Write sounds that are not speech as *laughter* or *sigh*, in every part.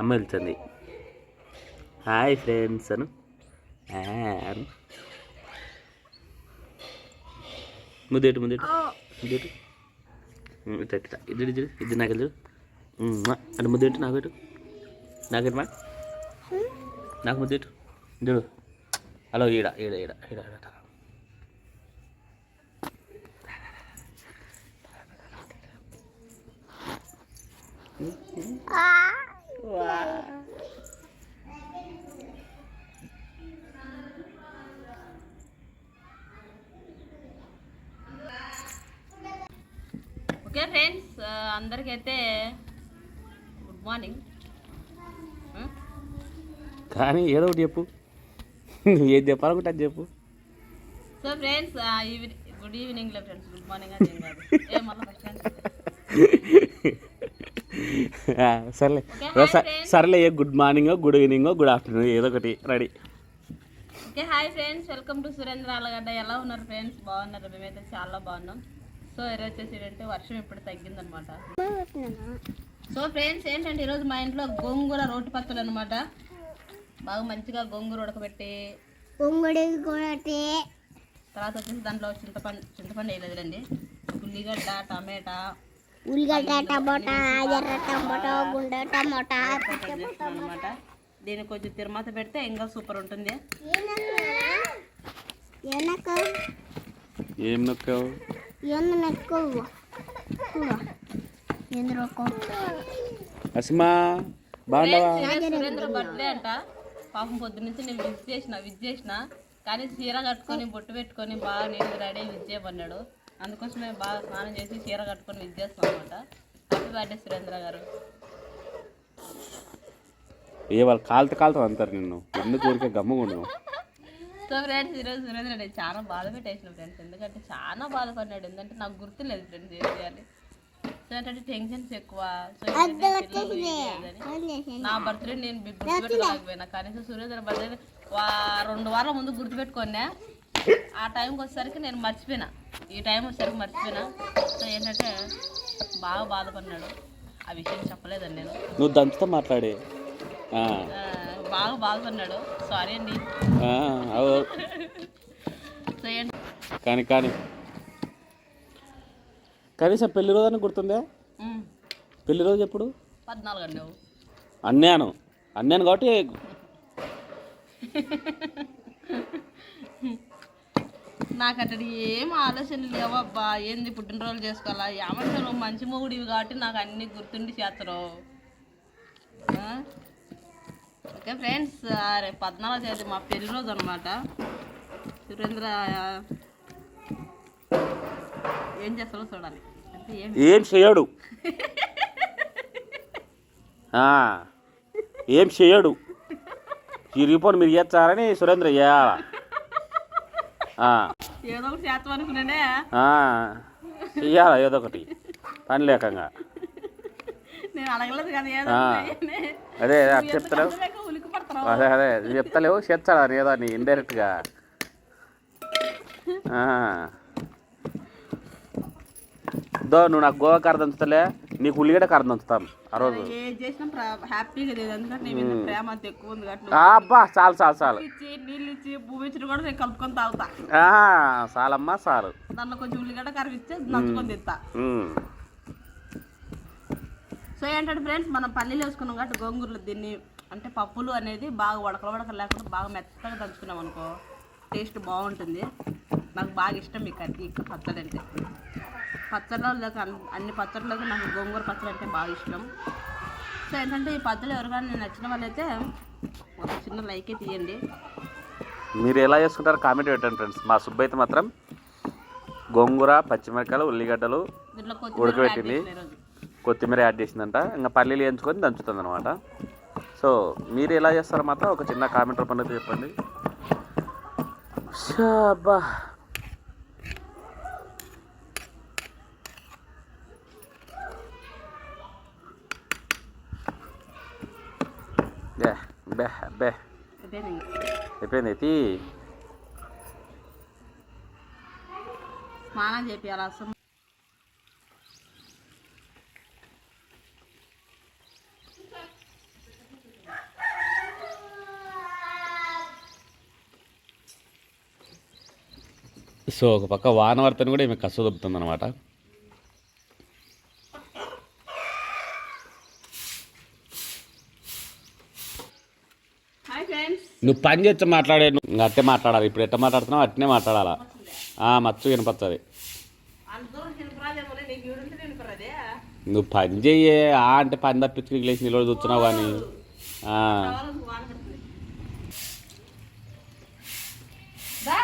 అమ్మ వెళ్తుంది. Hi friends అను. అను. ముద్దేటు ముద్దేటు ఉమ్, ఇట్లా ఇట్లా ఇది ఇది ఇది నాకు ఇది అంటే ముద్దేటు నాకు పెట్టు నాకేంటి మా నాకు ముద్దేటు చూడు. హలో ఈడ ఈడ ఈడ ఈడ ఈడ ఓకే ఫ్రెండ్స్ అందరికైతే గుడ్ మార్నింగ్ కానీ ఏదో ఒకటి చెప్పు. ఏది చెప్పాలనుకుంటే అది చెప్పు. సో ఫ్రెండ్స్ ఈవినింగ్ గుడ్ ఈవినింగ్లో ఫ్రెండ్స్ గుడ్ మార్నింగ్ అని ఏం కాదు. *laughs* ఏ మళ్ళీ *laughs* *laughs* సర్లే. సర్లే ఏ good morning good evening good afternoon ఏదో ఒకటి ready. Okay hi friends welcome to Surendra Alagadda ఎలా ఉన్నారు ఫ్రెండ్స్ బాగున్నారు? మేమైతే చాలా బాగున్నాం. సో ఈరోజు వచ్చేసి ఏంటంటే వర్షం ఇప్పుడు తగ్గిందనమాట. సో ఫ్రెండ్స్ ఏంటంటే ఈరోజు మా ఇంట్లో గోంగూర రోటి పచ్చలు అనమాట బాగా మంచిగా గోంగూర ఉడకబెట్టి తర్వాత వచ్చేసి దాంట్లో చింతపండు చింతపండు వేయలేదులేండి. ఉల్లిగడ్డ టమాటా ఉల్లిగడ్డ టమోటా ఎర్ర టమోటా గుండె టమోటా అనమాట దీనికి కొంచెం తిరుమత పెడితే ఇంకా సూపర్ ఉంటుంది. ఏం నొక్కావు? అసిమా సురేంద్ర బర్త్డే అంట. పాపం పొద్దు నుంచి నేను విజ్ చేసిన విజ్ చేసిన. కానీ చీర కట్టుకొని బొట్టు పెట్టుకొని బాగా నేను రెడీ విజ్ చేయమన్నాడు. అందుకోసమే బాగా స్నానం చేసి చీర కట్టుకొని విజ్ చేస్తాం అనమాట హ్యాపీ బర్త్డే సురేంద్ర గారు. ఏ వాళ్ళు కాలుతో కాలుతో అంటారు నిన్ను. ఎందుకు ఊరికే గమ్ముకుండు సో ఫ్రెండ్స్ ఈరోజు సురేంద్ర నేను చాలా బాధ పెట్టేసిన ఫ్రెండ్స్ ఎందుకంటే చాలా బాధపడినాడు. ఎందుకంటే నాకు గుర్తులేదు ఫ్రెండ్స్ ఏం చేయాలి. సో ఏంటంటే టెన్షన్స్ ఎక్కువ. సో. నా బర్త్డే నేను గుర్తుపెట్టుకోలేకపోయినా. కనీసం సురేంద్ర బర్త్డే వా రెండు వారాల ముందు గుర్తుపెట్టుకున్నా. ఆ టైంకి వచ్చేసరికి నేను మర్చిపోయినా. ఈ టైం వచ్చేసరికి మర్చిపోయినా. సో ఏంటంటే బాగా బాధపడినాడు. ఆ విషయం చెప్పలేదండి నేను. నువ్వు దంచుతో మాట్లాడే. బాగా బాధపడినాడు. సారీ అండి. సో ఏంటి? కానీ కానీ. కనీసం పెళ్ళి రోజు అని గుర్తుందే? పెళ్ళి రోజు ఎప్పుడు? పద్నాలుగు అండి అన్నాను అన్నాను కాబట్టి నాకు అతడి ఏం ఆలోచనలు లేవబ్బా ఏంది పుట్టినరోజు చేసుకోవాలా? ఏమంటారు నువ్వు మంచి మొగుడివి కాబట్టి నాకు అన్ని గుర్తుండి చేస్తారు ఓకే ఫ్రెండ్స్ రేపు పద్నాలుగు తేదీ మా పెళ్ళి రోజు అనమాట సురేంద్ర ఏం చేస్తారో చూడాలి. ఏం? చేయడు. ఏం చేయడు. ఈ రిపోర్ట్ మీరు చేస్తారని సురేంద్ర చేయాల? ఆ, ఏదో ఒకటి చేస్తాం అనుకున్నానే. ఆ, చెయ్యాల ఏదో ఒకటి. పని లేకంగా. నేను అడగలేదు కదా ఏదో. అదే అది చెప్తలేవు. అదే అదే చెప్తలేవు చేస్తాడా అని ఏదో అని ఇండైరెక్ట్గా దో నువ్వు నాకు గోవా కారు దంచుతలే. నీకు ఉల్లిగడ్డ కారు దంచుతాం ఆ రోజు. ఏం చేసినా ప్ర- హ్యాపీగా లేదు ఎందుకంటే నీ మీద ప్రేమ అంత ఎక్కువ ఉంది కాబట్టి ఆ, అబ్బా చాలు చాలు చాలు. ఇచ్చి నీళ్ళు ఇచ్చి భూమి ఇచ్చి కూడా నేను కలుపుకొని తాగుతా. ఆ, చాలమ్మా చాలు. దాంట్లో కొంచెం ఉల్లిగడ్డ నంచుకొని తింటా. ఉమ్. సో ఏంటంటే ఫ్రెండ్స్ మనం పల్లీలు వేసుకున్నాం కాబట్టి గోంగూరలు దీన్ని అంటే పప్పులు అనేది బాగా ఉడకల ఉడక లేకుండా బాగా మెత్తగా దంచుకున్నాం అనుకో టేస్ట్ బాగుంటుంది. నాకు బాగా ఇష్టం ఈ కర్రీ పచ్చడి అంటే. పచ్చడిలో లేక అన్ని- పచ్చడిలోకి నాకు గోంగూర పచ్చడి అంటే బాగా ఇష్టం. సో ఏంటంటే ఈ పచ్చడి ఎవరికైనా నచ్చిన వాళ్ళైతే ఒక చిన్న లైక్ తీయండి. మీరు ఎలా చేసుకుంటారో కామెంట్ పెట్టండి ఫ్రెండ్స్. మా సుబ్బు అయితే మాత్రం గోంగూర పచ్చిమిరకాయలు ఉల్లిగడ్డలు ఉడకబెట్టింది. కొత్తిమీర యాడ్ చేసిందంట. ఇంకా పల్లీలు వేయించుకొని దంచుతుంది అనమాట సో మీరు ఎలా చేస్తారో మాత్రం ఒక చిన్న కామెంట్ రూపంలో చెప్పండి. షాబా Beh, beh. సో ఒక పక్క వాన వార్తను కూడా ఈమె కసదొబ్బుతుంది అనమాట నువ్వు పని చేస్తే మాట్లాడే నువ్వు అట్టే మాట్లాడాలి. ఇప్పుడు ఎట్ట మాట్లాడుతున్నావు అట్నే మాట్లాడాలా? ఆ, మచ్చు వినపడుతుంది నువ్వు పని చెయ్యే ఆ అంటే పని తప్పించుకుని లేచి నిలబడి చూస్తున్నావు కానీ కావాలని వాన పడుతుంది దా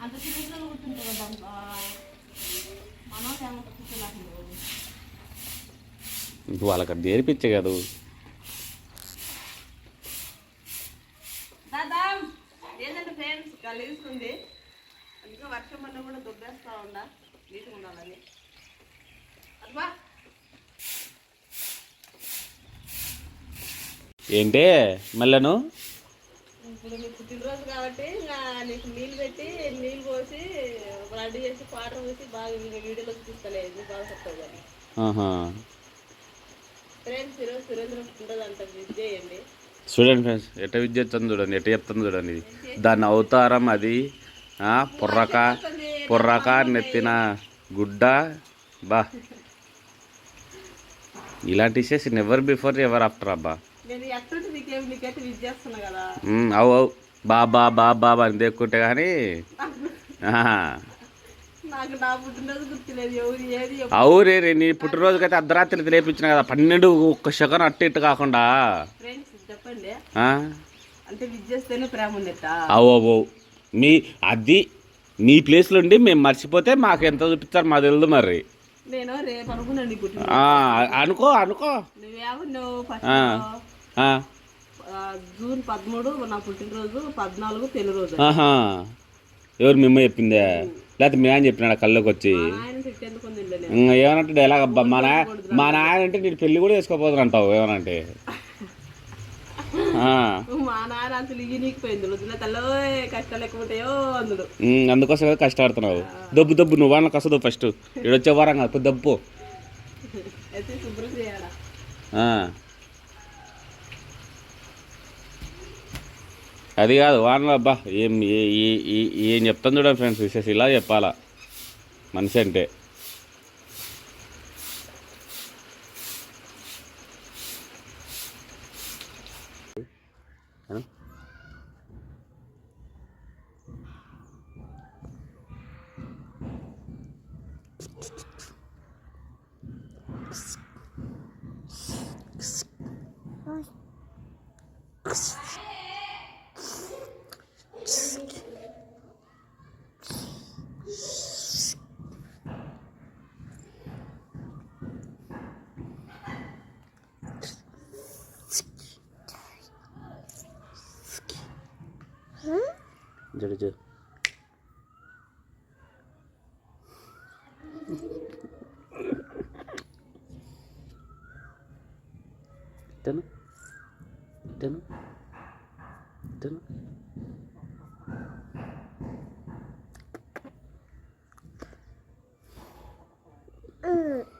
అంత చిన్న కూర్చుంటుంది కదా మనం ఏమంటే కూర్చోలేకుండా నువ్వు వాళ్ళకి అది నేర్పించే కదా. ఏంటంటే ఫ్రెండ్స్? అందుకే వర్షం కూడా దుబ్బేస్తా ఉండా. నీట్గా ఉండాలని. అబ్బా ఏంటే మళ్ళను ఇప్పుడు పుట్టినరోజు కాబట్టి ఇంకా నీకు నీళ్ళు పెట్టి నీళ్ళు పోసి రెడీ చేసి వాటర్ పోసి బాగా ఇంకా వీడియోలోకి తీసుకోలేదు బాగా చెప్తావు కానీ ఆహా. ఫ్రెండ్స్ ఈరోజు సురేంద్ర ఉంటుంది అంట విజ్ చేయండి చూడండి ఫ్రెండ్స్ ఎట్ట విద్య చూడండి ఎట్ట చెప్తుంది చూడండి. ఇది. దాని అవతారం అది పుర్రక పుర్రక నెత్తిన గుడ్డ బా. ఇలాంటి విషయస్ నెవర్ బిఫోర్ ఎవర్ ఆఫ్టర్ అబ్బా. అవు అవు. బాబా బాబా అని దేక్కుంటే కానీ *laughs* నాకు నా నీ పుట్టినరోజుకైతే అర్ధరాత్రి తెలియపించిన కదా పన్నెండు ఒక్క శకం అట్టు ఇట్టు కాకుండా. అవు మీ అది మీ ప్లేస్లో ఉండి మేము మర్చిపోతే మాకు ఎంత చూపిస్తారు మాకు తెలియదు మరి. నీ అనుకో అనుకో. జూన్ పదమూడు నా పుట్టినరోజు పద్నాలుగు పెళ్ళి రోజు. ఆహా. ఎవరు మిమ్మ చెప్పిందే? లేకపోతే మీ ఆయన చెప్పినాడు కళ్ళకి వచ్చి. ఏమనంటే డైలాగ్ అబ్బా మా నాయ మా నాయన అంటే నేను పెళ్ళి కూడా వేసుకోపోదురు అంటావు ఏమనంటే. అందుకోసం కదా కష్టపడుతున్నావు దబ్బు దబ్బు నువ్వు వాళ్ళకి వస్తుంది ఫస్ట్ ఇక్కడ వచ్చే వారం కాదు దబ్బు శుభ్రం చేయాలా? అది కాదు వానలో అబ్బా. ఏం ఏం చెప్తాను చూడండి ఫ్రెండ్స్ విశేష ఇలా చెప్పాలా? మనిషి అంటే. indirdi. Değil mi? Değil mi? Değil mi? Mm.